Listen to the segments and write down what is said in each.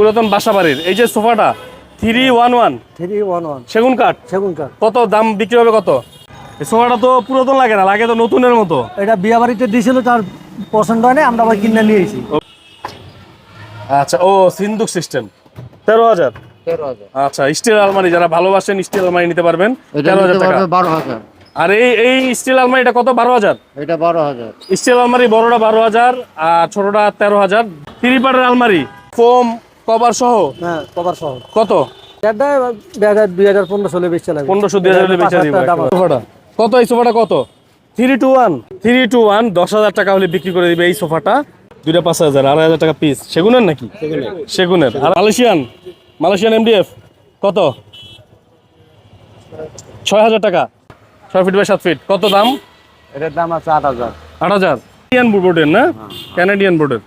পুরাতন বাসা বাড়ির এই যে সোফাটা three one one three one one সেগুন কাঠ? সেগুন কাঠ। কত দাম বিক্রি হবে কত? এই সোফাটা তো পুরাতন লাগে না লাগে তো নতুনের মতো। এটা বিয়া বাড়িতে দিয়েছিল তার পছন্দ হয় না আমরা আবার কিনে নিয়ে এসেছি। আচ্ছা ও সিন্দুক সিস্টেম। তেরো হাজার। আচ্ছা স্টিল আলমারি যারা ভালোবাসেন স্টিল আলমারি নিতে পারবেন। তেরো হাজার টাকা। বারো হাজার। আর এই এই স্টিল আলমারিটা কত? বারো হাজার? এটা বারো হাজার। স্টিল আলমারি বড়টা বারো হাজার আর ছোটটা তেরো হাজার। থ্রি আলমারি ফোম কভার সহ? হ্যাঁ কভার সহ। কত? এটা দুই হাজার দুই হাজার পনেরোশো হলে লাগবে। পনেরোশো দুই হাজার বেচে দিব সোফাটা। কত এই সোফাটা কত? Three two one. Three two one দশ হাজার টাকা হলে বিক্রি করে দিবে এই সোফাটা। দুইটা পাঁচ হাজার আড়াই হাজার টাকা পিস সেগুনের নাকি? সেগুনের। আর মালয়েশিয়ান? মালয়েশিয়ান এমডিএফ কত? ছয় হাজার টাকা। ছয় ফিট বাই সাত ফিট কত দাম? এটার দাম আছে আট হাজার। আট হাজার। ইন্ডিয়ান বোর্ডের না? ক্যানাডিয়ান বোর্ডের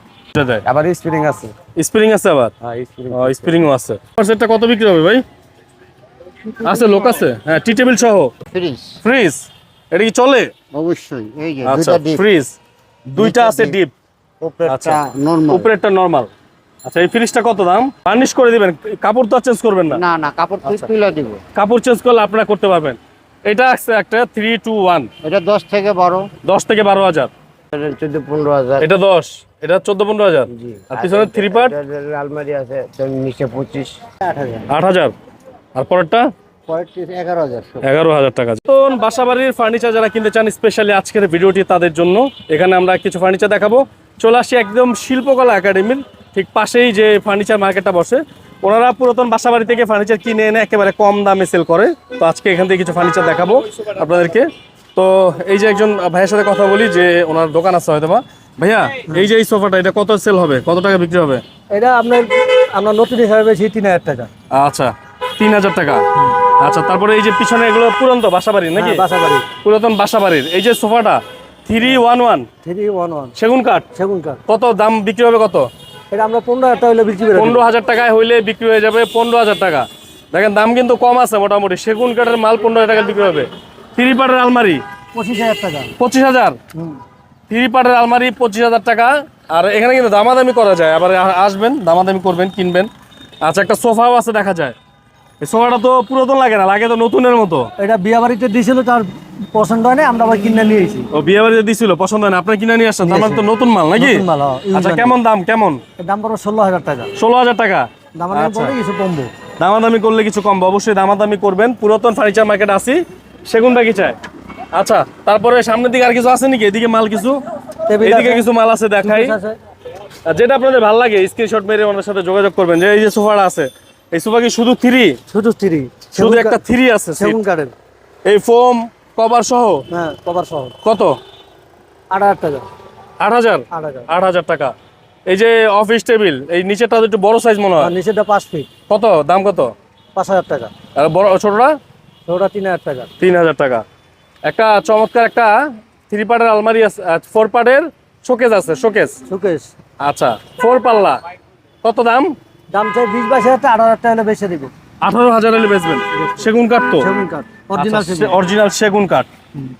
আবার স্প্রিং আছে। স্প্রিং আছে আবার? হ্যাঁ স্প্রিং ও স্প্রিংও আছে। সেটটা কত বিক্রি হবে ভাই? আছে লোক আছে? হ্যাঁ টি টেবিল সহ? ফ্রিজ ফ্রিজ এটা কি চলে? অবশ্যই এই যে আচ্ছা দুইটা ডিপ ফ্রিজ দুইটা আছে ডিপ উপরেরটা আচ্ছা। নরমাল উপরেরটা নরমাল আচ্ছা এই ফ্রিজটা কত দাম? ফার্নিশ করে দিবেন। কাপড় তো চেঞ্জ করবেন না। না না কাপড় আচ্ছা। তুলে দিব। কাপড় চেঞ্জ করলে আপনারা করতে পারবেন। এটা আছে একটা থ্রি টু ওয়ান এটা দশ থেকে বারো। দশ থেকে বারো হাজার। এটা চোদ্দ পনেরো হাজার। এটা দশ। এটা চোদ্দ পনেরো হাজার। আর পিছনে থ্রি পার্ট আলমারি আছে নিচে পঁচিশ। আট হাজার। আর পরেরটা? এগারো হাজার। টাকা। নতুন বাসা বাড়ির ফার্নিচার যারা কিনতে চান স্পেশালি আজকের ভিডিওটি তাদের জন্য এখানে আমরা কিছু ফার্নিচার দেখাবো। চলে আসছি একদম শিল্পকলা একাডেমির ঠিক পাশেই যে ফার্নিচার মার্কেটটা বসে। ওনারা পুরাতন বাসা বাড়ি থেকে ফার্নিচার কিনে এনে একেবারে কম দামে সেল করে। তো আজকে এখান থেকে কিছু ফার্নিচার দেখাবো আপনাদেরকে। তো এই যে একজন ভাইয়ের সাথে কথা বলি যে ওনার দোকান আছে হয়তো বা ভাইয়া এই যে এই সোফাটা এটা কত সেল হবে? কত টাকা বিক্রি হবে? এটা আপনার আমরা নতুন হিসাবে বেশি তিন হাজার টাকা। আচ্ছা তিন হাজার টাকা। আচ্ছা তারপরে এই যে পিছনে এগুলো পুরান্ত বাসা বাড়ি নাকি? হ্যাঁ, বাসা বাড়ি পুরাতন বাসা বাড়ির এই যে সোফাটা three one one three one one সেগুন কাঠ? সেগুন কাঠ। কত দাম বিক্রি হবে কত? এটা আমরা পনেরো হাজার টাকা হলে বিক্রি করে পনেরো হাজার টাকায় হইলে বিক্রি হয়ে যাবে পনেরো হাজার টাকা। দেখেন দাম কিন্তু কম আছে মোটামুটি। সেগুন কাঠের মাল পনেরো হাজার টাকা বিক্রি হবে। থ্রি পার্টের আলমারি? পঁচিশ হাজার টাকা। পঁচিশ হাজার। থ্রি পার্টের আলমারি পঁচিশ হাজার টাকা। আর এখানে কিন্তু দামাদামি করা যায়। আবার আসবেন দামাদামি করবেন কিনবেন। আচ্ছা একটা সোফাও আছে দেখা যায়। এই সোফাটা তো পুরাতন লাগে না লাগে তো নতুনের মতো। এটা বিয়া বাড়িতে দিয়েছিল তার পছন্দ হয় না আমরা আবার কিনে নিয়ে ও বিয়ে বাড়িতে দিছিল পছন্দ হয় না আপনার কিনে নিয়ে আসছেন তার মানে তো নতুন মাল নাকি? আচ্ছা কেমন দাম কেমন? দাম পড়বে ষোলো হাজার টাকা। ষোলো হাজার টাকা? দামের আচ্ছা। পড়বে কিছু কমবো। দামাদামি করলে কিছু কম অবশ্যই দামাদামি করবেন। পুরাতন ফার্নিচার মার্কেট আসি সেগুন বাকি চায়? আচ্ছা তারপরে সামনের দিকে আর কিছু আছে নাকি? এদিকে মাল কিছু? এদিকে কিছু মাল আছে দেখাই। যেটা আপনাদের ভালো লাগে স্ক্রিনশট মেরে ওনার সাথে যোগাযোগ করবেন। যে এই যে সোফাটা আছে এই সোফা কি শুধু থ্রি শুধু থ্রি শুধু একটা থ্রি আছে seat। সেগুন কাঠের এই ফোম কভার সহ? হ্যাঁ কভার সহ। কত? আট হাজার টাকা। আট হাজার? আট হাজার। টাকা। এই যে অফিস টেবিল এই নিচেরটা একটু বড় সাইজ মনে হয়। নিচেটা পাঁচ ফিট কত? দাম কত? পাঁচ হাজার টাকা। আর বড় ছোটটা? ওটা তিন হাজার টাকা। তিন হাজার টাকা। একটা চমৎকার একটা থ্রি পার্টের আলমারি আছে ফোর পার্টের শোকেস আছে শোকেস সুকেশ আচ্ছা ফোর পাল্লা। কত দাম? দাম চাই বিশ বাইশ হাজার টাকা আট হাজার টাকা হলে দিব। আঠারো হাজার হলে বেচবেন? সেগুন কাঠ তো? সেগুন কাঠ অরিজিনাল সেগুন। কাঠ।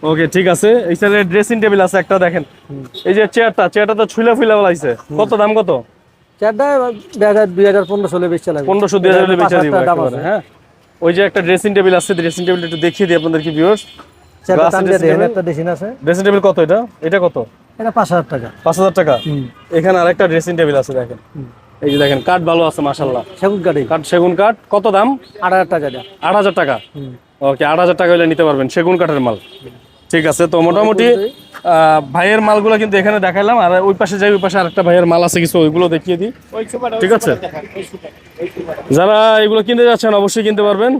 ওকে ঠিক আছে। এই সাইডে ড্রেসিং টেবিল আছে একটা দেখেন। এই যে চেয়ারটা চেয়ারটা তো ছুইলা ফুইলা বলাইছে। কত দাম কত? চারটা দুই হাজার পনেরোশো হলে বেশি লাগবে। পনেরোশো দুই হাজার হলে বেচে দিব হ্যাঁ। ওই যে একটা ড্রেসিং টেবিল আছে ড্রেসিং টেবিল একটু দেখিয়ে দিই আপনাদেরকে ভিউয়ার্স ড্রেসিং টেবিল কত এটা? এটা কত? এটা পাঁচ হাজার টাকা। পাঁচ হাজার টাকা? এখানে আরেকটা ড্রেসিং টেবিল আছে দেখেন। এই যে দেখেন কাঠ ভালো আছে মাশাল্লাহ সেগুন কাঠই কাঠ সেগুন কাঠ কত দাম? আট হাজার টাকা আট হাজার টাকা? ওকে আট হাজার টাকা হলে নিতে পারবেন সেগুন কাঠের মাল। ঠিক আছে তো মোটামুটি আহ, ভাইয়ের মালগুলো কিন্তু এখানে দেখাইলাম আর ওই পাশে যাই ওই পাশে আরেকটা ভাইয়ের মাল আছে কিছু ওইগুলো দেখিয়ে দিই। ঠিক আছে? যারা এগুলো কিনতে যাচ্ছেন অবশ্যই কিনতে পারবেন।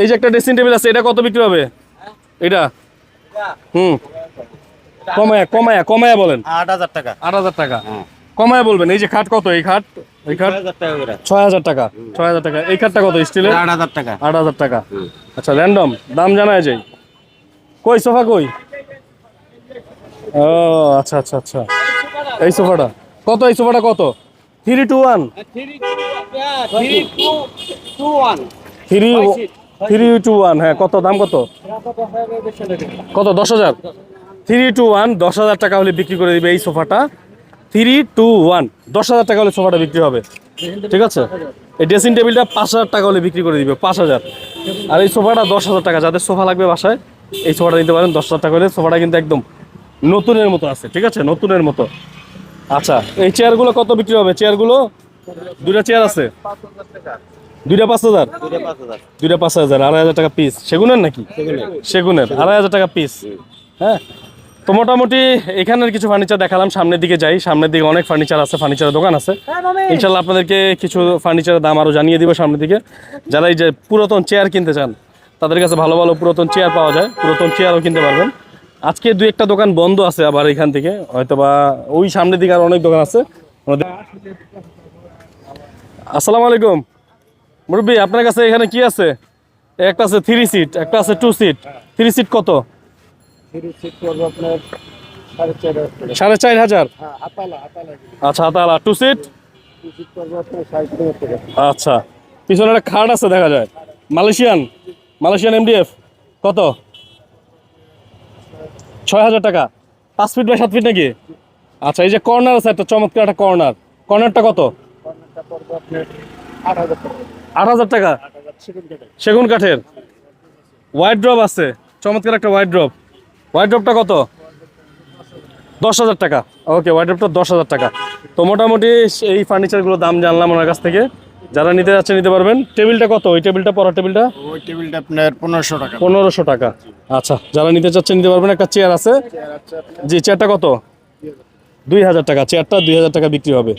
এই যে একটা ড্রেসিং টেবিল আছে এটা কত বিক্রি হবে? এটা? হুম। কমায়া কমায়া কমায়া বলেন। আট হাজার টাকা। আট হাজার টাকা। কমায়া বলবেন এই যে খাট কত? এই খাট? এই খাট? ছয় হাজার টাকা ছয় হাজার টাকা। এই খাটটা কত স্টিলের? আট হাজার টাকা। আট হাজার টাকা। আচ্ছা র্যান্ডম দাম জানা যায় কই সোফা কই? ও আচ্ছা আচ্ছা আচ্ছা। এই সোফাটা। কত? এই সোফাটা কত? Three two one three three two one হ্যাঁ কত দাম কত? কত, দশ হাজার? থ্রি টু ওয়ান, দশ হাজার টাকা হলে বিক্রি করে দিবে এই সোফাটা। থ্রি টু ওয়ান, দশ হাজার টাকা হলে সোফাটা বিক্রি হবে। ঠিক আছে? এই ড্রেসিং টেবিলটা পাঁচ হাজার টাকা হলে বিক্রি করে দিবে, পাঁচ হাজার। আর এই সোফাটা দশ হাজার টাকা, যাদের সোফা লাগবে বাসায়, এই সোফাটা নিতে পারেন দশ হাজার টাকা হলে। সোফাটা কিন্তু একদম নতুনের মতো আছে, ঠিক আছে? নতুনের মতো। আচ্ছা এই চেয়ারগুলো কত বিক্রি হবে? চেয়ারগুলো দুইটা চেয়ার আছে। দুইটা পাঁচ হাজার? দুইটা পাঁচ হাজার। আড়াই হাজার টাকা পিস সেগুনের নাকি? সেগুনের। আড়াই হাজার টাকা পিস হ্যাঁ? তো মোটামুটি এখানের কিছু ফার্নিচার দেখালাম সামনের দিকে যাই। সামনের দিকে অনেক ফার্নিচার আছে ফার্নিচারের দোকান আছে। ইনশাল্লাহ আপনাদেরকে কিছু ফার্নিচারের দাম আরও জানিয়ে দিব সামনের দিকে। যারা এই যে পুরাতন চেয়ার কিনতে চান তাদের কাছে ভালো ভালো পুরাতন চেয়ার পাওয়া যায়। পুরাতন চেয়ারও কিনতে পারবেন। আজকে দুই একটা দোকান বন্ধ আছে আবার এখান থেকে। হয়তো বা ওই সামনের দিকে আর অনেক দোকান আছে। আসসালামু আলাইকুম। মুরব্বী আপনার কাছে এখানে কি আছে? একটা আছে থ্রি সিট একটা আছে টু সিট থ্রি সিট কত? সাড়ে চার হাজার আচ্ছা তাহলে টু সিট আচ্ছা পিছনে একটা খাট আছে দেখা যায়। মালয়েশিয়ান? মালয়েশিয়ান এমডিএফ কত? ছয় হাজার টাকা। পাঁচ ফিট বা সাত ফিট নাকি? আচ্ছা এই যে কর্নার আছে একটা চমৎকার একটা কর্নার কর্নারটা কত? আট হাজার টাকা। সেগুন কাঠের। হোয়াইট ড্রপ আছে। চমৎকার একটা হোয়াইট ড্রপ হোয়াইট ড্রপটা কত? দশ হাজার টাকা। ওকে হোয়াইট ড্রপটা দশ হাজার টাকা। তো মোটামুটি এই ফার্নিচারগুলো দাম জানলাম ওনার কাছ থেকে। যারা নিতে যাচ্ছে নিতে পারবেন। টেবিলটা কত? ওই টেবিলটা পড়ার টেবিলটা? ওই টেবিলটা আপনার পনেরোশো টাকা। পনেরোশো টাকা। আচ্ছা যারা নিতে চাচ্ছে নিতে পারবেন। একটা চেয়ার আছে। জি চেয়ারটা কত? দুই হাজার টাকা। চেয়ারটা দুই হাজার টাকা বিক্রি হবে।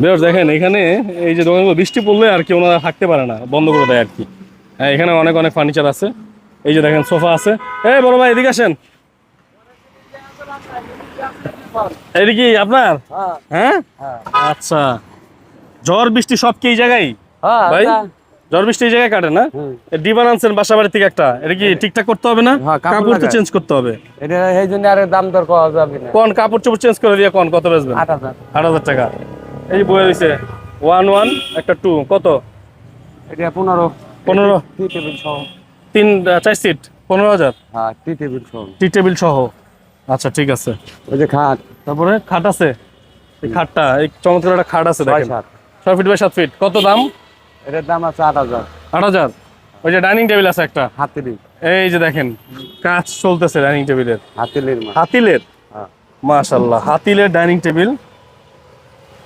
বেশ দেখেন এখানে এই যে দোকানগুলো বৃষ্টি পড়লে আর কি ওনারা থাকতে পারে না বন্ধ করে দেয় আর কি। হ্যাঁ এখানে অনেক অনেক ফার্নিচার আছে। এই যে দেখেন সোফা আছে। এই বড় ভাই এদিকে আসেন। এদিকে কি আপনার? হ্যাঁ? আচ্ছা। ঝড় বৃষ্টি সব কি এই জায়গায়? ভাই ঝড় বৃষ্টি এই জায়গায় কাটে না? ডিবান আনছেন বাসা বাড়ি থেকে একটা। এটা কি ঠিকঠাক করতে হবে না? হ্যাঁ, কাপড় তো চেঞ্জ করতে হবে। এটা এই জন্য আর দাম দর করা যাবে না। কোন কাপড় চোপড় চেঞ্জ করে দিয়ে কোন কত বেচবেন? আট হাজার টাকা। এই যে বয়ে রয়েছে ওয়ান ওয়ান একটা টু কত? এটা পনেরো। পনেরো। টি টেবিল সহ। তিন চার সিট পনেরো হাজার? হ্যাঁ টি টেবিল সহ। টি টেবিল সহ। আচ্ছা ঠিক আছে। ওই যে খাট। তারপরে খাট আছে? এই খাটটা এই চমৎকার একটা খাট আছে দেখেন। ছয় ফিট বাই সাত ফিট কত দাম? এটার দাম আছে আট হাজার। আট হাজার। ওই যে ডাইনিং টেবিল আছে একটা। হাতিলি। এই যে দেখেন কাজ চলতেছে ডাইনিং টেবিলের। হাতিলির হাতিলের? হ্যাঁ। মাশাল্লাহ হাতিলের ডাইনিং টেবিল।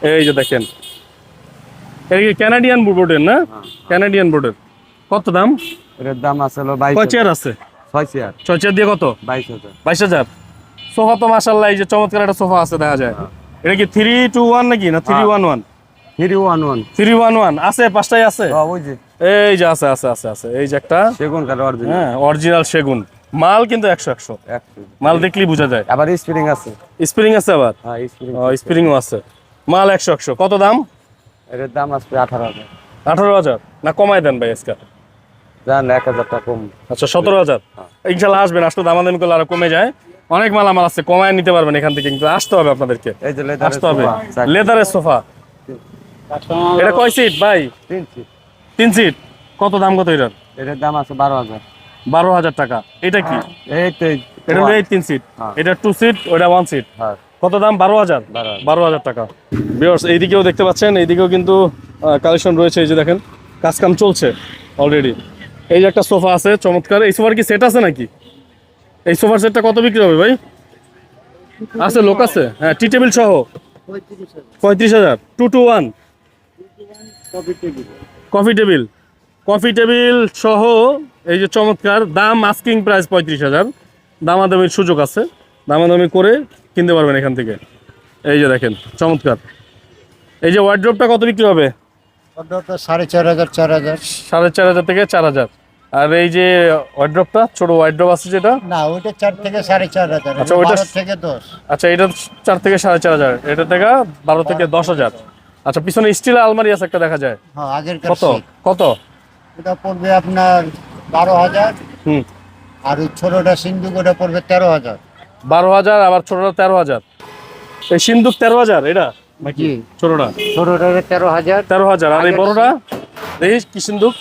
এই যে দেখেন। এই কি ক্যানাডিয়ান বোর্ডের না? ক্যানাডিয়ান বোর্ডের কত দাম? এটার দাম আছে হলো বাইশ কয় চেয়ার আছে? ছয় চেয়ার ছয় চেয়ার দিয়ে কত? বাইশ হাজার। বাইশ হাজার। সোফা তো মাশাল্লাহ এই যে চমৎকার একটা সোফা আছে দেখা যায়। এটা কি থ্রি টু ওয়ান নাকি? না three one one three one one three one one আছে পাঁচটাই আছে? ওই যে। এই যে আছে আছে আছে আছে। এই যে একটা। সেগুন কাঠ অরিজিনাল হ্যাঁ অরিজিনাল সেগুন। মাল কিন্তু একশো একশো। মাল দেখলেই বোঝা যায়। আবার স্প্রিং আছে। স্প্রিং আছে আবার? হ্যাঁ স্প্রিং স্প্রিংও আছে। মাল একশো একশো। কত দাম? এটার দাম আসবে আঠারো হাজার। আঠারো হাজার? না কমাই দেন ভাই আজকে। জান এক হাজার টাকা কম। আচ্ছা সতেরো হাজার। ইনশাল্লাহ আসবেন আসলে দামাদামি করলে আরও কমে যায়। অনেক মাল আমার আছে কমায় নিতে পারবেন এখান থেকে কিন্তু আসতে হবে আপনাদেরকে। এই যে লেদারের আসতে হবে। লেদারের সোফা। এটা কয় সিট ভাই? তিন সিট। তিন সিট। কত দাম কত এটার? এটার দাম আছে বারো হাজার। বারো হাজার টাকা। এটা কি? এই তো এটা এই তিন সিট। হ্যাঁ। এটা টু সিট ওটা ওয়ান সিট। হ্যাঁ। কত দাম? বারো হাজার? বারো হাজার। টাকা। বিয়ার্স এইদিকেও দেখতে পাচ্ছেন এইদিকেও কিন্তু কালেকশন রয়েছে এই যে দেখেন কাজ কাম চলছে অলরেডি এই যে একটা সোফা আছে চমৎকার। এই সোফার কি সেট আছে নাকি? এই সোফার সেটটা কত বিক্রি হবে ভাই? আছে লোক আছে? হ্যাঁ টি টেবিল সহ। পঁয়ত্রিশ হাজার। Two two one coffee table coffee table সহ এই যে চমৎকার। দাম আস্কিং প্রাইস পঁয়ত্রিশ হাজার। দামাদামির সুযোগ আছে। দামাদামি করে কিনতে পারবেন এখান থেকে। এই যে দেখেন চমৎকার। এই যে ওয়ার্ড্রপটা কত বিক্রি হবে? সাড়ে চার হাজার চার হাজার। সাড়ে চার হাজার থেকে চার হাজার। আর এই যে ওয়ার্ড্রপটা ছোট ওয়ার্ড্রপ আছে যেটা? না ওইটা চার থেকে সাড়ে চার হাজার আচ্ছা, ওইটা- থেকে দশ। আচ্ছা এটা চার থেকে সাড়ে চার হাজার। এটা থেকে বারো থেকে দশ হাজার। আচ্ছা পিছনে স্টিল আলমারি আছে একটা দেখা যায়। হ্যাঁ আগের কত? কত? ওটা পড়বে আপনার বারো হাজার। হুম। আর ওই ছোটটা সিন্ধুক ওটা পড়বে তেরো হাজার। বারো হাজার আবার ছোটটা তেরো হাজার। এই সিন্দুক তেরো হাজার এটা? নাকি ছোটটা? ছোটটা তেরো হাজার। তেরো হাজার। আর এই বড়টা? দেখিস কি সিন্দুক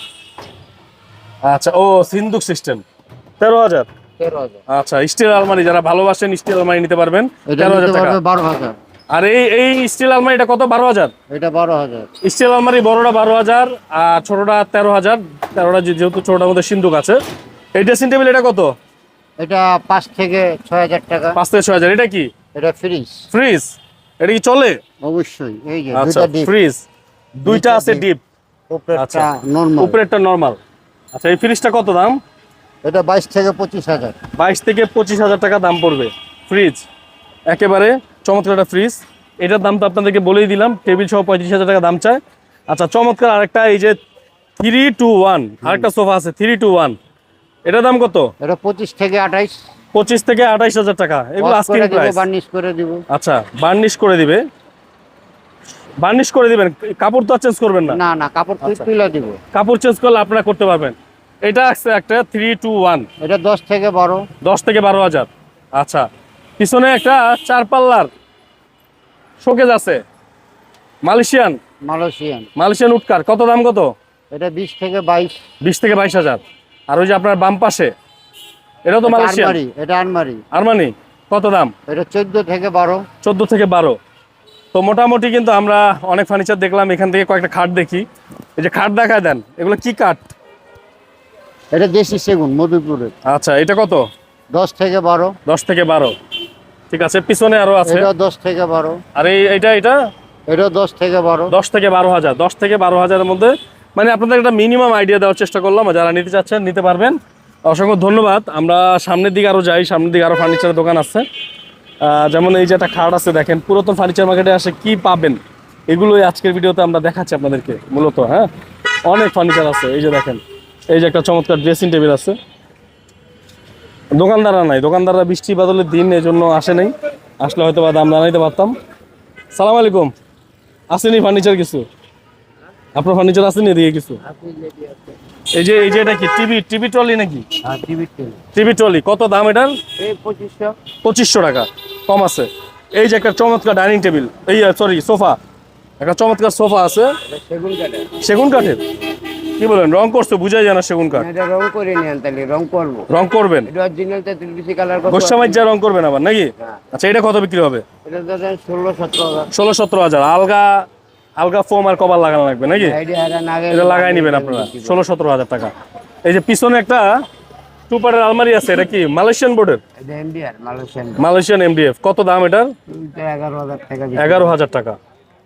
আচ্ছা ও সিন্দুক সিস্টেম। তেরো হাজার। আচ্ছা স্টিল আলমারি যারা ভালোবাসেন স্টিল আলমারি নিতে পারবেন তেরো হাজার টাকা। বারো হাজার। আর এই এই স্টিল আলমারিটা কত? বারো হাজার? এটা বারো হাজার। স্টিল আলমারি বড়টা বারো হাজার আর ছোটটা তেরো হাজার। তেরোটা যেহেতু ছোটটার মধ্যে সিন্ধুক আছে। এই ড্রেসিং টেবিল এটা কত? এটা পাঁচ থেকে ছয় হাজার টাকা। পাঁচ থেকে ছয় হাজার এটা কি? এটা ফ্রিজ। ফ্রিজ? এটা কি চলে? অবশ্যই এই যে আচ্ছা দুইটা ডিপ। ফ্রিজ। দুইটা আছে। ডিপ। উপরেরটা আচ্ছা। নর্মাল উপরেরটা নর্মাল আচ্ছা এই ফ্রিজটা কত দাম? এটা বাইশ থেকে পঁচিশ হাজার। বাইশ থেকে পঁচিশ হাজার টাকা দাম পড়বে। ফ্রিজ। একেবারে চমৎকার একটা ফ্রিজ। এটার দাম তো আপনাদেরকে বলেই দিলাম টেবিল সহ পঁয়ত্রিশ হাজার টাকা দাম চায়। আচ্ছা চমৎকার আরেকটা এই যে থ্রি টু ওয়ান আরেকটা সোফা আছে থ্রি টু ওয়ান এটার দাম কত? এটা পঁচিশ থেকে আঠাইশ। পঁচিশ থেকে আঠাইশ হাজার টাকা। এগুলো আস্কিং দিব প্রাইস বার্নিশ করে দিব। আচ্ছা বার্নিশ করে দিবে। বার্নিশ করে দিবেন। কাপড় তো চেঞ্জ করবেন না। না না কাপড় আচ্ছা। তুলে দিব। কাপড় চেঞ্জ করলে আপনারা করতে পারবেন। এটা আছে একটা থ্রি টু ওয়ান এটা দশ থেকে বারো। দশ থেকে বারো হাজার। আচ্ছা। পিছনে একটা চার পাল্লার শোকেজ আছে। মালয়েশিয়ান। মালয়েশিয়ান। মালয়েশিয়ান উটকার। কত দাম কত? এটা বিশ থেকে বাইশ। বিশ থেকে বাইশ হাজার। আর ওই যে আপনার বাম পাশে এটাও তো এটা মালয়েশিয়ান? আলমারি এটা আলমারি। আরমানি কত দাম? এটা চোদ্দ থেকে বারো। চোদ্দ থেকে বারো। তো মোটামুটি কিন্তু আমরা অনেক ফার্নিচার দেখলাম এখান থেকে কয়েকটা খাট দেখি। এই যে খাট দেখা দেন এগুলো কি কাঠ এটা দেশি সেগুন মধুপুরের। আচ্ছা এটা কত? দশ থেকে বারো। দশ থেকে বারো। ঠিক আছে পিছনে আরও আছে। এটা দশ থেকে বারো। আর এই এটা এটা? এটা দশ থেকে বারো। দশ থেকে বারো হাজার দশ থেকে বারো হাজারের মধ্যে মানে আপনাদের একটা মিনিমাম আইডিয়া দেওয়ার চেষ্টা করলাম যারা নিতে চাচ্ছেন, নিতে পারবেন। অসংখ্য ধন্যবাদ। আমরা সামনের দিকে আরও যাই, সামনের দিকে আরও ফার্নিচারের দোকান আছে। যেমন এই যে একটা খাট আছে দেখেন, পুরাতন ফার্নিচার মার্কেটে আসে কি পাবেন? এগুলোই আজকের ভিডিওতে আমরা দেখাচ্ছি আপনাদেরকে, মূলত হ্যাঁ? অনেক ফার্নিচার আছে, এই যে দেখেন, এই যে একটা চমৎকার ড্রেসিং টেবিল আছে। দোকানদাররা নাই, দোকানদাররা বৃষ্টি বাদলের দিন এই জন্য আসে নাই। আসলে হয়তো বা দাম জানাইতে পারতাম। সালাম আলাইকুম। আসেনি ফার্নিচার কিছু? আপনার ফার্নিচার আসেনি এদিকে কিছু? এই যে এই যে এটা কি টিভি টিভি ট্রলি নাকি? হ্যাঁ টিভি ট্রলি কত দাম এটার? পঁচিশশো। টাকা কম আছে। এই যে একটা চমৎকার ডাইনিং টেবিল এই সরি সোফা একটা চমৎকার সোফা আছে। সেগুন কাঠের। কি বলেন রং করছে বুঝাই যায় না সেগুন কাঠ। এটা রং করে নিয়ে তাহলে রং করব। রং করবেন? এটা অরিজিনাল তেতুল বিসি কালার কত গোস্বামাই যা রং করবেন আবার নাকি? হ্যাঁ। আচ্ছা এটা কত বিক্রি হবে? এটা দাদা ষোলো সতেরো হাজার। ষোলো সতেরো হাজার। আলগা আলগা ফোম আর কভার লাগানো লাগবে নাকি? এটা লাগাই নেবেন আপনারা। ষোলো সতেরো হাজার টাকা। এই যে পিছনে একটা টু পারের আলমারি আছে এটা কি? মালয়েশিয়ান বোর্ডের? মালয়েশিয়ান এমডিএফ কত দাম এটার? এটা এগারো হাজার টাকা বিক্রি। এগারো হাজার টাকা।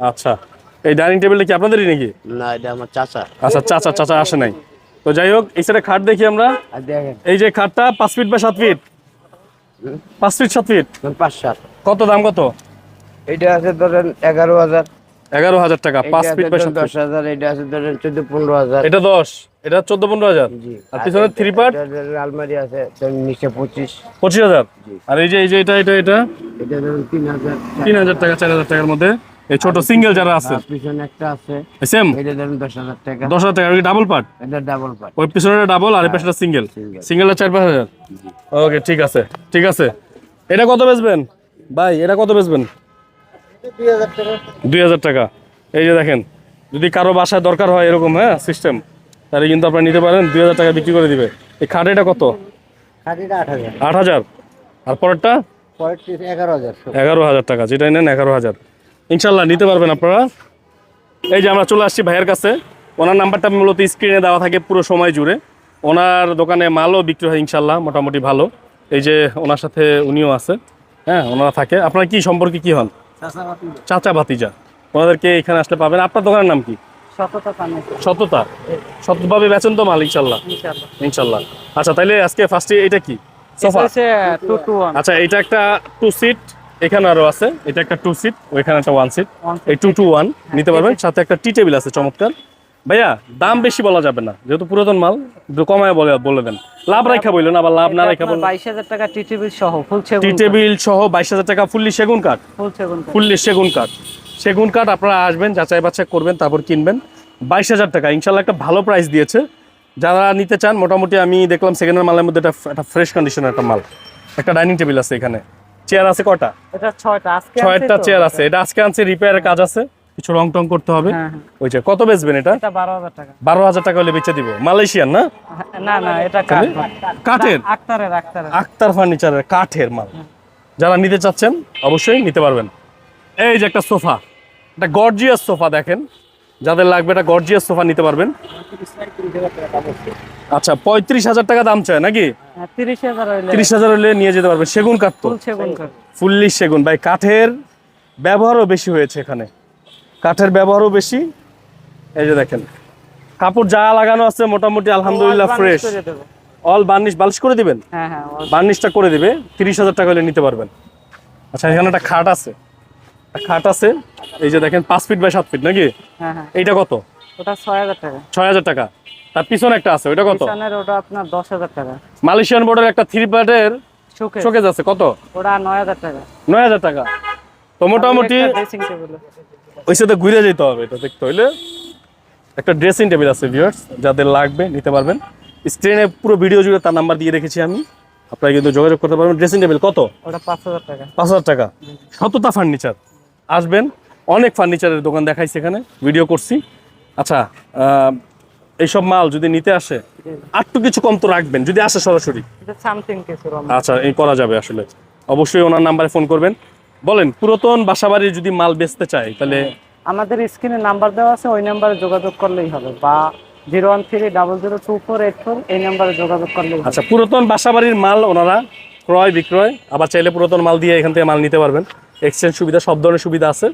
আচ্ছা। এই ডাইনিং টেবিলটা কি আপনাদেরই নাকি? না এটা আমার চাচা। আচ্ছা চাচা চাচা আসে নাই। তো যাই হোক এই সাইডে খাট দেখি আমরা। এই যে খাটটা পাঁচ ফিট বা সাত ফিট? পাঁচ ফিট সাত ফিট? পাঁচ সাত। কত দাম কত? এটা আছে ধরেন এগারো হাজার। এগারো হাজার টাকা পাঁচ ফিট আছে বা দশ হাজার এটা আছে চোদ্দ পনেরো হাজার। এটা দশ এটা চোদ্দ পনেরো হাজার। আর পিছনে থ্রি পার্ট আলমারি আছে নিচে পঁচিশ। পঁচিশ হাজার। আর এই যে এই যে এটা এটা এটা? এটা ধরেন তিন হাজার তিন হাজার টাকা চার হাজার টাকার মধ্যে। এই ছোট সিঙ্গেল যারা আছে। পিছনে একটা আছে। সেম এটা ধরেন দশ হাজার টাকা। দশ হাজার টাকা ডাবল পার্ট এটা ডাবল পার্ট ওই পিছনে ডাবল আর এই পাশে সিঙ্গেল সিঙ্গেলটা চার পাঁচ হাজার। ওকে ঠিক আছে ঠিক আছে। এটা কত বেচবেন? ভাই এটা কত বেচবেন? দুই হাজার টাকা। এই যে দেখেন যদি কারও বাসায় দরকার হয় এরকম হ্যাঁ সিস্টেম তাহলে কিন্তু আপনারা নিতে পারেন দুই হাজার টাকা বিক্রি করে দিবে। এই কত? খাটিটা আট হাজার। আর পরেরটা? পরেরটি এগারো হাজার। টাকা যেটাই নেন এগারো হাজার। ইনশাল্লাহ নিতে পারবেন আপনারা। এই যে আমরা চলে আসছি ভাইয়ের কাছে। ওনার নাম্বারটা মূলত স্ক্রিনে দেওয়া থাকে পুরো সময় জুড়ে। ওনার দোকানে মালও বিক্রি হয় ইনশাল্লাহ মোটামুটি ভালো। এই যে ওনার সাথে উনিও আছে হ্যাঁ ওনারা থাকে। আপনার কি সম্পর্কে কি হন? চাচা ভাতিজা। ওনাদেরকে এখানে আসলে পাবেন। আপনার দোকানের নাম কি? সততা সতভাবে বেচেন তো মাল ইনশাল্লাহ ইনশাল্লাহ আচ্ছা তাইলে আজকে ফার্স্টে এটা কি? সোফা আচ্ছা এটা একটা টু সিট এখানে আরও আছে। এটা একটা টু সিট ওইখানে একটা ওয়ান সিট এই টু টু ওয়ান নিতে পারবেন। সাথে একটা টি টেবিল আছে চমৎকার। ভাইয়া দাম বেশি বলা যাবে না। যেহেতু পুরাতন মাল একটু কমায় বলে বলে দেন। লাভ রাখা বললেন আবার লাভ না রাখা বললেন বাইশ হাজার টাকা টি টেবিল সহ ফুল সেগুন টি টেবিল সহ বাইশ হাজার টাকা ফুললি সেগুন কাঠ। ফুল সেগুন কাঠ। ফুললি সেগুন কাঠ। সেগুন কাঠ আপনারা আসবেন যাচাই বাছাই করবেন তারপর কিনবেন। বাইশ হাজার টাকা ইনশাল্লাহ একটা ভালো প্রাইস দিয়েছে। যারা নিতে চান মোটামুটি আমি দেখলাম সেকেন্ডের মালের মধ্যে একটা একটা ফ্রেশ কন্ডিশনের একটা মাল। একটা ডাইনিং টেবিল আছে এখানে। চেয়ার আছে কটা এটা ছয়টা আজকে ছয়টা চেয়ার আছে। এটা আজকে আনছে রিপেয়ারের কাজ আছে। কিছু রং টং করতে হবে। হ্যাঁ, হ্যাঁ। ওই যে কত বেচবেন এটা? এটা বারো হাজার টাকা। বারো হাজার টাকা হলে বেচে দিব। মালয়েশিয়ান না? না না এটা কাঠের আক্তারের আক্তারের। আক্তার ফার্নিচারের কাঠের মাল। যারা নিতে চাচ্ছেন অবশ্যই নিতে পারবেন। এই যে একটা সোফা। একটা গর্জিয়াস সোফা দেখেন। যাদের লাগবে একটা গর্জিয়াস সোফা নিতে পারবেন। আচ্ছা পঁয়ত্রিশ হাজার টাকা দাম চায় নাকি? হ্যাঁ, তিরিশ হাজার হলে নিয়ে যেতে পারবে সেগুন কাঠ তো? ফুল সেগুন কাঠ। ফুললি সেগুন। ভাই কাঠের ব্যবহারও বেশি হয়েছে এখানে। কাঠের ব্যবহারও বেশি। এই যে দেখেন কাপড় যা লাগানো আছে মোটামুটি আলহামদুলিল্লাহ ফ্রেশ। অল বার্নিশ বালিশ করে দিবেন? হ্যাঁ হ্যাঁ বার্নিশটা করে দিবে তিরিশ হাজার টাকা হলে নিতে পারবেন। আচ্ছা এখানে একটা খাট আছে। খাট আছে এই যে দেখেন পাঁচ ফিট বাই সাত ফিট নাকি? হ্যাঁ হ্যাঁ। এইটা কত? ওটা ছয় হাজার টাকা। ছয় হাজার টাকা। তার পিছনে একটা আছে ওইটা কত? ওটা আপনার দশ হাজার টাকা। মালয়েশিয়ান বোর্ডের একটা থ্রি শোকে শোকেজ আছে কত? ওটা নয় হাজার টাকা। নয় হাজার টাকা। তো মোটামুটি ওই সাথে ঘুরে যেতে হবে এটা দেখতে হইলে। একটা ড্রেসিং টেবিল আছে ভিউয়ার্স যাদের লাগবে নিতে পারবেন। স্ক্রিনে পুরো ভিডিও জুড়ে তার নাম্বার দিয়ে রেখেছি আমি। আপনারা কিন্তু যোগাযোগ করতে পারবেন। ড্রেসিং টেবিল কত? ওটা পাঁচ হাজার টাকা। পাঁচ হাজার টাকা। শততা ফার্নিচার আসবেন অনেক ফার্নিচারের দোকান দেখাইছি এখানে ভিডিও করছি। আচ্ছা এইসব মাল যদি নিতে আসে আটটু কিছু কম তো রাখবেন যদি আসে সরাসরি। আচ্ছা এই করা যাবে আসলে। অবশ্যই ওনার নাম্বারে ফোন করবেন। বলেন পুরাতন বাসাবাড়ির যদি মাল বেচতে চাই তাহলে? আমাদের স্ক্রিনে নাম্বার দেওয়া আছে ওই নাম্বারে যোগাযোগ করলেই হবে বা zero one three double zero two four eight four এই নাম্বারে যোগাযোগ করলেই হবে। আচ্ছা পুরাতন বাসাবাড়ির মাল ওনারা ক্রয় বিক্রয় আবার চাইলে পুরাতন মাল দিয়ে এখান থেকে মাল নিতে পারবেন। এক্সচেঞ্জ সুবিধা সব ধরনের সুবিধা আছে।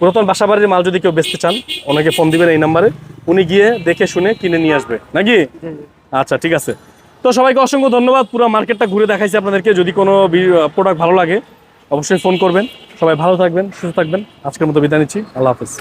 পুরাতন বাসাবাড়ির মাল যদি কেউ বেচতে চান ওনাকে ফোন দিবেন এই নাম্বারে উনি গিয়ে দেখে শুনে কিনে নিয়ে আসবে। নাকি? জি, জি। আচ্ছা ঠিক আছে। তো সবাইকে অসংখ্য ধন্যবাদ পুরো মার্কেটটা ঘুরে দেখাইছি আপনাদেরকে। যদি কোনো প্রোডাক্ট ভালো লাগে অবশ্যই ফোন করবেন। সবাই ভালো থাকবেন সুস্থ থাকবেন। আজকের মতো বিদায় নিচ্ছি। আল্লাহ হাফিজ।